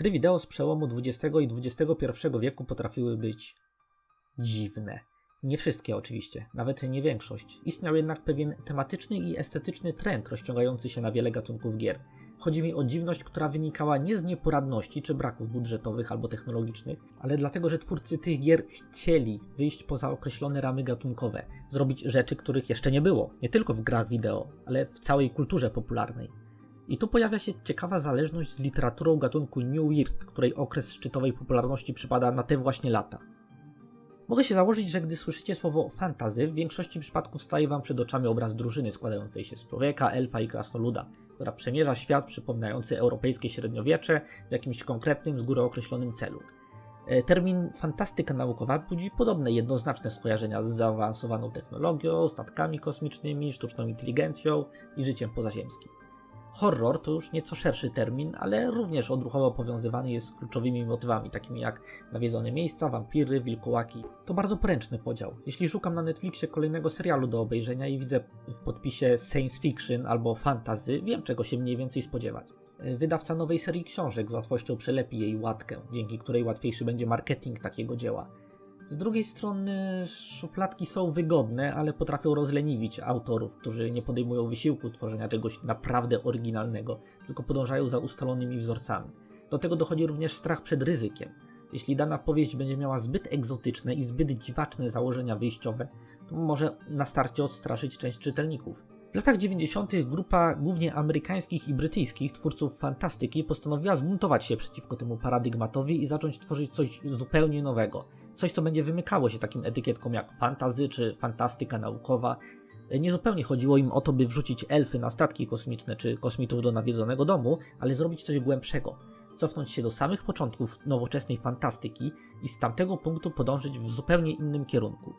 Gry wideo z przełomu XX i XXI wieku potrafiły być dziwne. Nie wszystkie oczywiście, nawet nie większość. Istniał jednak pewien tematyczny i estetyczny trend rozciągający się na wiele gatunków gier. Chodzi mi o dziwność, która wynikała nie z nieporadności czy braków budżetowych albo technologicznych, ale dlatego, że twórcy tych gier chcieli wyjść poza określone ramy gatunkowe, zrobić rzeczy, których jeszcze nie było, nie tylko w grach wideo, ale w całej kulturze popularnej. I tu pojawia się ciekawa zależność z literaturą gatunku New Weird, której okres szczytowej popularności przypada na te właśnie lata. Mogę się założyć, że gdy słyszycie słowo fantazy, w większości przypadków staje wam przed oczami obraz drużyny składającej się z człowieka, elfa i krasnoluda, która przemierza świat przypominający europejskie średniowiecze w jakimś konkretnym, z góry określonym celu. E, termin fantastyka naukowa budzi podobne jednoznaczne skojarzenia z zaawansowaną technologią, statkami kosmicznymi, sztuczną inteligencją i życiem pozaziemskim. Horror to już nieco szerszy termin, ale również odruchowo powiązywany jest z kluczowymi motywami, takimi jak nawiedzone miejsca, wampiry, wilkołaki. To bardzo poręczny podział. Jeśli szukam na Netflixie kolejnego serialu do obejrzenia i widzę w podpisie science fiction albo fantasy, wiem czego się mniej więcej spodziewać. Wydawca nowej serii książek z łatwością przelepi jej łatkę, dzięki której łatwiejszy będzie marketing takiego dzieła. Z drugiej strony szufladki są wygodne, ale potrafią rozleniwić autorów, którzy nie podejmują wysiłku tworzenia czegoś naprawdę oryginalnego, tylko podążają za ustalonymi wzorcami. Do tego dochodzi również strach przed ryzykiem. Jeśli dana powieść będzie miała zbyt egzotyczne i zbyt dziwaczne założenia wyjściowe, to może na starcie odstraszyć część czytelników. W latach 90. grupa głównie amerykańskich i brytyjskich twórców fantastyki postanowiła zbuntować się przeciwko temu paradygmatowi i zacząć tworzyć coś zupełnie nowego. Coś, co będzie wymykało się takim etykietkom jak fantazy czy fantastyka naukowa. Nie zupełnie chodziło im o to, by wrzucić elfy na statki kosmiczne czy kosmitów do nawiedzonego domu, ale zrobić coś głębszego. Cofnąć się do samych początków nowoczesnej fantastyki i z tamtego punktu podążyć w zupełnie innym kierunku.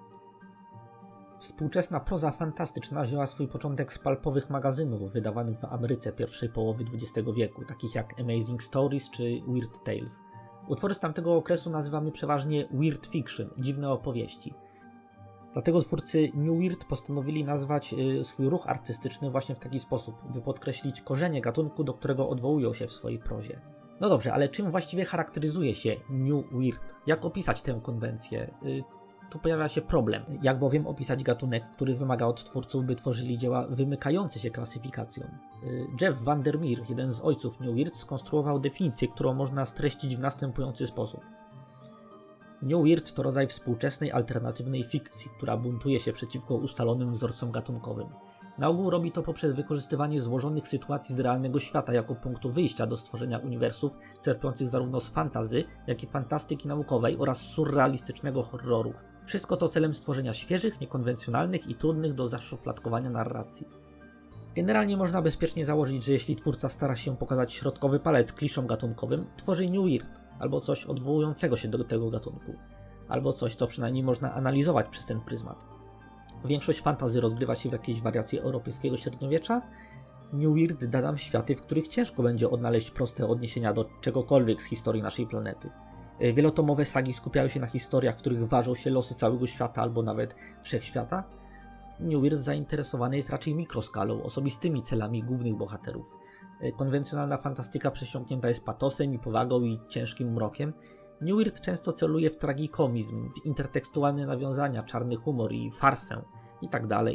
Współczesna proza fantastyczna wzięła swój początek z palpowych magazynów wydawanych w Ameryce pierwszej połowy XX wieku, takich jak Amazing Stories czy Weird Tales. Utwory z tamtego okresu nazywamy przeważnie weird fiction, dziwne opowieści. Dlatego twórcy New Weird postanowili nazwać y, swój ruch artystyczny właśnie w taki sposób, by podkreślić korzenie gatunku, do którego odwołują się w swojej prozie. No dobrze, ale czym właściwie charakteryzuje się New Weird? Jak opisać tę konwencję? Tu pojawia się problem. Jak bowiem opisać gatunek, który wymaga od twórców, by tworzyli dzieła wymykające się klasyfikacją? Y, Jeff Vandermeer, jeden z ojców New Weird, skonstruował definicję, którą można streścić w następujący sposób. New Weird to rodzaj współczesnej, alternatywnej fikcji, która buntuje się przeciwko ustalonym wzorcom gatunkowym. Na ogół robi to poprzez wykorzystywanie złożonych sytuacji z realnego świata jako punktu wyjścia do stworzenia uniwersów czerpiących zarówno z fantazy, jak i fantastyki naukowej oraz surrealistycznego horroru. Wszystko to celem stworzenia świeżych, niekonwencjonalnych i trudnych do zaszufladkowania narracji. Generalnie można bezpiecznie założyć, że jeśli twórca stara się pokazać środkowy palec kliszom gatunkowym, tworzy New Weird, albo coś odwołującego się do tego gatunku, albo coś, co przynajmniej można analizować przez ten pryzmat. Większość fantazy rozgrywa się w jakiejś wariacji europejskiego średniowiecza. New Weird da nam światy, w których ciężko będzie odnaleźć proste odniesienia do czegokolwiek z historii naszej planety. E, wielotomowe sagi skupiają się na historiach, w których ważą się losy całego świata albo nawet wszechświata. New Weird zainteresowany jest raczej mikroskalą, osobistymi celami głównych bohaterów. E, konwencjonalna fantastyka przesiąknięta jest patosem i powagą i ciężkim mrokiem. New często celuje w tragikomizm, w intertekstualne nawiązania, czarny humor i farsę itd. Tak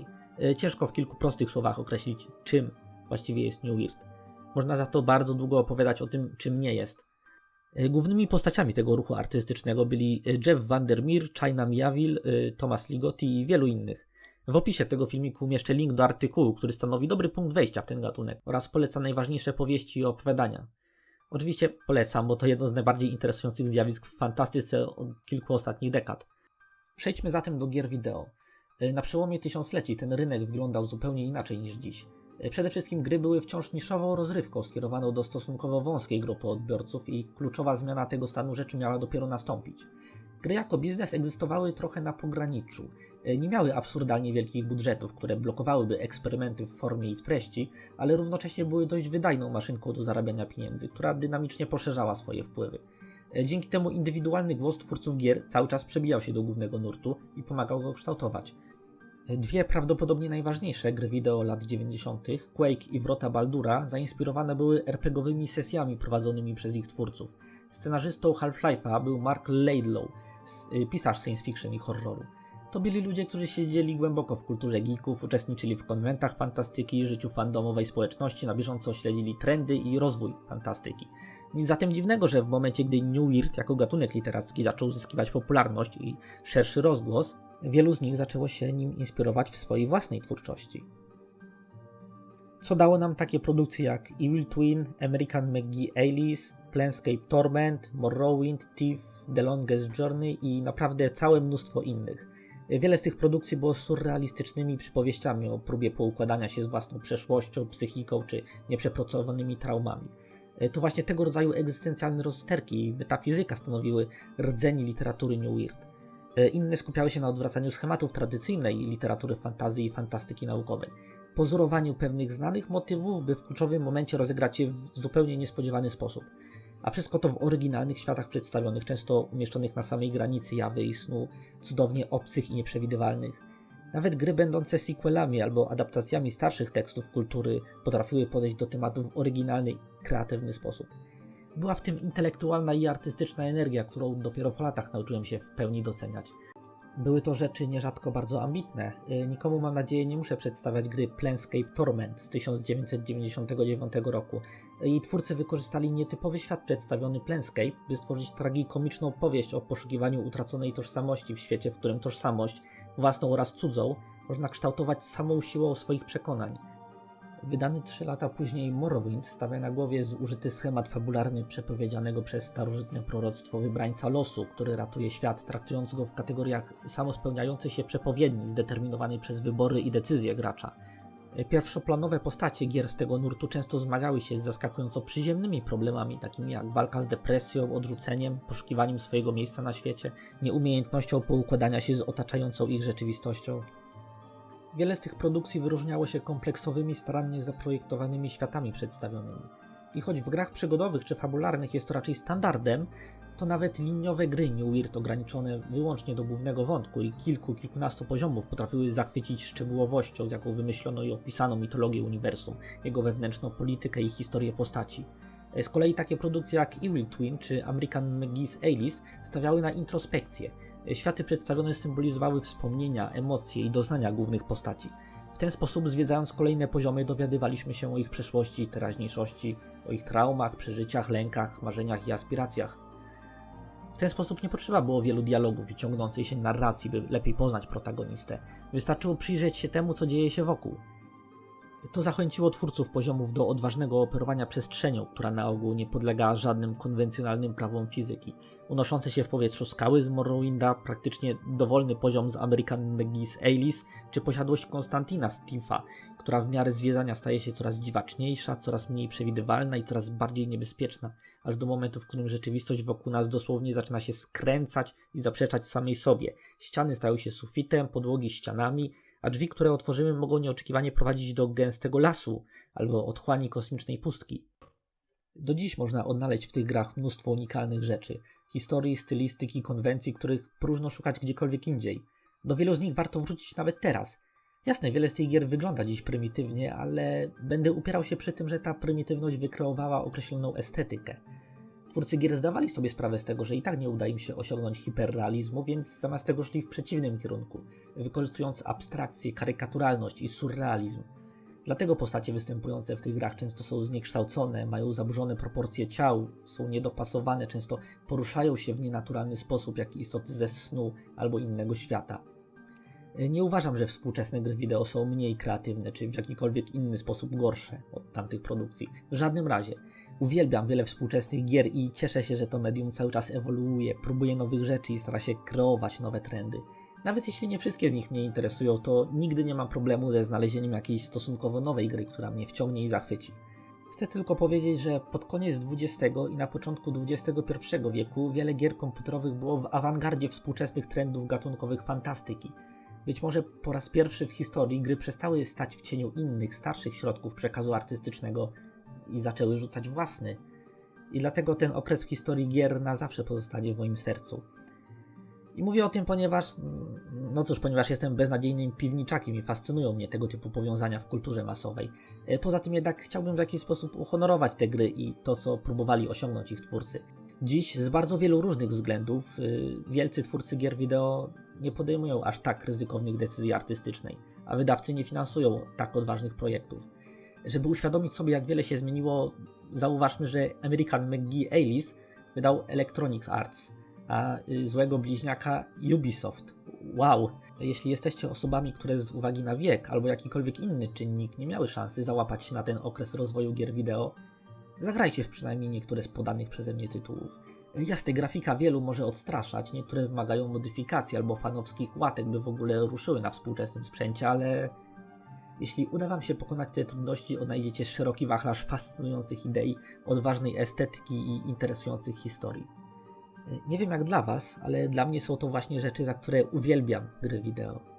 e, ciężko w kilku prostych słowach określić, czym właściwie jest New. Można za to bardzo długo opowiadać o tym, czym nie jest. E, głównymi postaciami tego ruchu artystycznego byli e, Jeff Vandermeer, China Miaville, e, Thomas Ligotti i wielu innych. W opisie tego filmiku umieszczę link do artykułu, który stanowi dobry punkt wejścia w ten gatunek oraz poleca najważniejsze powieści i opowiadania. Oczywiście polecam, bo to jedno z najbardziej interesujących zjawisk w fantastyce od kilku ostatnich dekad. Przejdźmy zatem do gier wideo. Na przełomie tysiącleci ten rynek wyglądał zupełnie inaczej niż dziś. E, przede wszystkim gry były wciąż niszową rozrywką skierowaną do stosunkowo wąskiej grupy odbiorców i kluczowa zmiana tego stanu rzeczy miała dopiero nastąpić. Gry jako biznes egzystowały trochę na pograniczu. E, nie miały absurdalnie wielkich budżetów, które blokowałyby eksperymenty w formie i w treści, ale równocześnie były dość wydajną maszynką do zarabiania pieniędzy, która dynamicznie poszerzała swoje wpływy. E, dzięki temu indywidualny głos twórców gier cały czas przebijał się do głównego nurtu i pomagał go kształtować. Dwie prawdopodobnie najważniejsze gry wideo lat 90., Quake i Wrota Baldura, zainspirowane były RPGowymi sesjami prowadzonymi przez ich twórców. Scenarzystą Half-Life'a był Mark Laidlaw, y, pisarz science fiction i horroru. To byli ludzie, którzy siedzieli głęboko w kulturze geeków, uczestniczyli w konwentach fantastyki, życiu fandomowej społeczności, na bieżąco śledzili trendy i rozwój fantastyki. Nic zatem dziwnego, że w momencie, gdy New Weird jako gatunek literacki zaczął uzyskiwać popularność i szerszy rozgłos, wielu z nich zaczęło się nim inspirować w swojej własnej twórczości. Co dało nam takie produkcje jak Evil Twin, American McGee Alice, Planescape Torment, Morrowind, Thief, The Longest Journey i naprawdę całe mnóstwo innych. Wiele z tych produkcji było surrealistycznymi przypowieściami o próbie poukładania się z własną przeszłością, psychiką czy nieprzepracowanymi traumami. To właśnie tego rodzaju egzystencjalne rozsterki i metafizyka stanowiły rdzeń literatury New Weird. Inne skupiały się na odwracaniu schematów tradycyjnej literatury fantazji i fantastyki naukowej, pozorowaniu pewnych znanych motywów, by w kluczowym momencie rozegrać je w zupełnie niespodziewany sposób a wszystko to w oryginalnych światach przedstawionych, często umieszczonych na samej granicy jawy i snu, cudownie obcych i nieprzewidywalnych. Nawet gry będące sequelami albo adaptacjami starszych tekstów kultury potrafiły podejść do tematu w oryginalny kreatywny sposób. Była w tym intelektualna i artystyczna energia, którą dopiero po latach nauczyłem się w pełni doceniać. Były to rzeczy nierzadko bardzo ambitne. Y, nikomu, mam nadzieję, nie muszę przedstawiać gry Planescape Torment z 1999 roku. Jej twórcy wykorzystali nietypowy świat przedstawiony Planescape, by stworzyć tragikomiczną powieść o poszukiwaniu utraconej tożsamości w świecie, w którym tożsamość, własną oraz cudzą, można kształtować samą siłą swoich przekonań. Wydany trzy lata później Morrowind stawia na głowie zużyty schemat fabularny przepowiedzianego przez starożytne proroctwo wybrańca losu, który ratuje świat, traktując go w kategoriach samospełniającej się przepowiedni zdeterminowanej przez wybory i decyzje gracza. Pierwszoplanowe postacie gier z tego nurtu często zmagały się z zaskakująco przyziemnymi problemami, takimi jak walka z depresją, odrzuceniem, poszukiwaniem swojego miejsca na świecie, nieumiejętnością poukładania się z otaczającą ich rzeczywistością. Wiele z tych produkcji wyróżniało się kompleksowymi, starannie zaprojektowanymi światami przedstawionymi. I choć w grach przygodowych czy fabularnych jest to raczej standardem, to nawet liniowe gry New Weird ograniczone wyłącznie do głównego wątku i kilku, kilkunastu poziomów potrafiły zachwycić szczegółowością, z jaką wymyślono i opisano mitologię uniwersum, jego wewnętrzną politykę i historię postaci. Z kolei takie produkcje jak Evil Twin czy American McGee's Alice stawiały na introspekcję, Światy przedstawione symbolizowały wspomnienia, emocje i doznania głównych postaci. W ten sposób, zwiedzając kolejne poziomy, dowiadywaliśmy się o ich przeszłości i teraźniejszości, o ich traumach, przeżyciach, lękach, marzeniach i aspiracjach. W ten sposób nie potrzeba było wielu dialogów i ciągnącej się narracji, by lepiej poznać protagonistę. Wystarczyło przyjrzeć się temu, co dzieje się wokół. To zachęciło twórców poziomów do odważnego operowania przestrzenią, która na ogół nie podlega żadnym konwencjonalnym prawom fizyki. Unoszące się w powietrzu skały z Morrowinda, praktycznie dowolny poziom z American McGee's Alice, czy posiadłość Konstantina Tifa, która w miarę zwiedzania staje się coraz dziwaczniejsza, coraz mniej przewidywalna i coraz bardziej niebezpieczna, aż do momentu, w którym rzeczywistość wokół nas dosłownie zaczyna się skręcać i zaprzeczać samej sobie. Ściany stają się sufitem, podłogi ścianami, a drzwi, które otworzymy, mogą nieoczekiwanie prowadzić do gęstego lasu albo otchłani kosmicznej pustki. Do dziś można odnaleźć w tych grach mnóstwo unikalnych rzeczy, historii, stylistyki, konwencji, których próżno szukać gdziekolwiek indziej. Do wielu z nich warto wrócić nawet teraz. Jasne, wiele z tych gier wygląda dziś prymitywnie, ale będę upierał się przy tym, że ta prymitywność wykreowała określoną estetykę. Twórcy gier zdawali sobie sprawę z tego, że i tak nie uda im się osiągnąć hiperrealizmu, więc zamiast tego szli w przeciwnym kierunku, wykorzystując abstrakcję, karykaturalność i surrealizm. Dlatego postacie występujące w tych grach często są zniekształcone, mają zaburzone proporcje ciał, są niedopasowane, często poruszają się w nienaturalny sposób, jak istoty ze snu albo innego świata. Nie uważam, że współczesne gry wideo są mniej kreatywne, czy w jakikolwiek inny sposób gorsze od tamtych produkcji. W żadnym razie. Uwielbiam wiele współczesnych gier i cieszę się, że to medium cały czas ewoluuje, próbuje nowych rzeczy i stara się kreować nowe trendy. Nawet jeśli nie wszystkie z nich mnie interesują, to nigdy nie mam problemu ze znalezieniem jakiejś stosunkowo nowej gry, która mnie wciągnie i zachwyci. Chcę tylko powiedzieć, że pod koniec XX i na początku XXI wieku wiele gier komputerowych było w awangardzie współczesnych trendów gatunkowych fantastyki. Być może po raz pierwszy w historii gry przestały stać w cieniu innych, starszych środków przekazu artystycznego i zaczęły rzucać własny. I dlatego ten okres w historii gier na zawsze pozostanie w moim sercu. I mówię o tym, ponieważ, no cóż, ponieważ jestem beznadziejnym piwniczakiem i fascynują mnie tego typu powiązania w kulturze masowej. E, Poza tym jednak chciałbym w jakiś sposób uhonorować te gry i to, co próbowali osiągnąć ich twórcy. Dziś z bardzo wielu różnych względów y, wielcy twórcy gier wideo nie podejmują aż tak ryzykownych decyzji artystycznej, a wydawcy nie finansują tak odważnych projektów. Żeby uświadomić sobie, jak wiele się zmieniło, zauważmy, że American McGee Ailis wydał Electronics Arts, a y, złego bliźniaka Ubisoft. Wow! Jeśli jesteście osobami, które z uwagi na wiek albo jakikolwiek inny czynnik nie miały szansy załapać się na ten okres rozwoju gier wideo, zagrajcie w przynajmniej niektóre z podanych przeze mnie tytułów. Jasne, grafika wielu może odstraszać, niektóre wymagają modyfikacji albo fanowskich łatek, by w ogóle ruszyły na współczesnym sprzęcie, ale jeśli uda Wam się pokonać te trudności, odnajdziecie szeroki wachlarz fascynujących idei, odważnej estetyki i interesujących historii. Nie wiem jak dla Was, ale dla mnie są to właśnie rzeczy, za które uwielbiam gry wideo.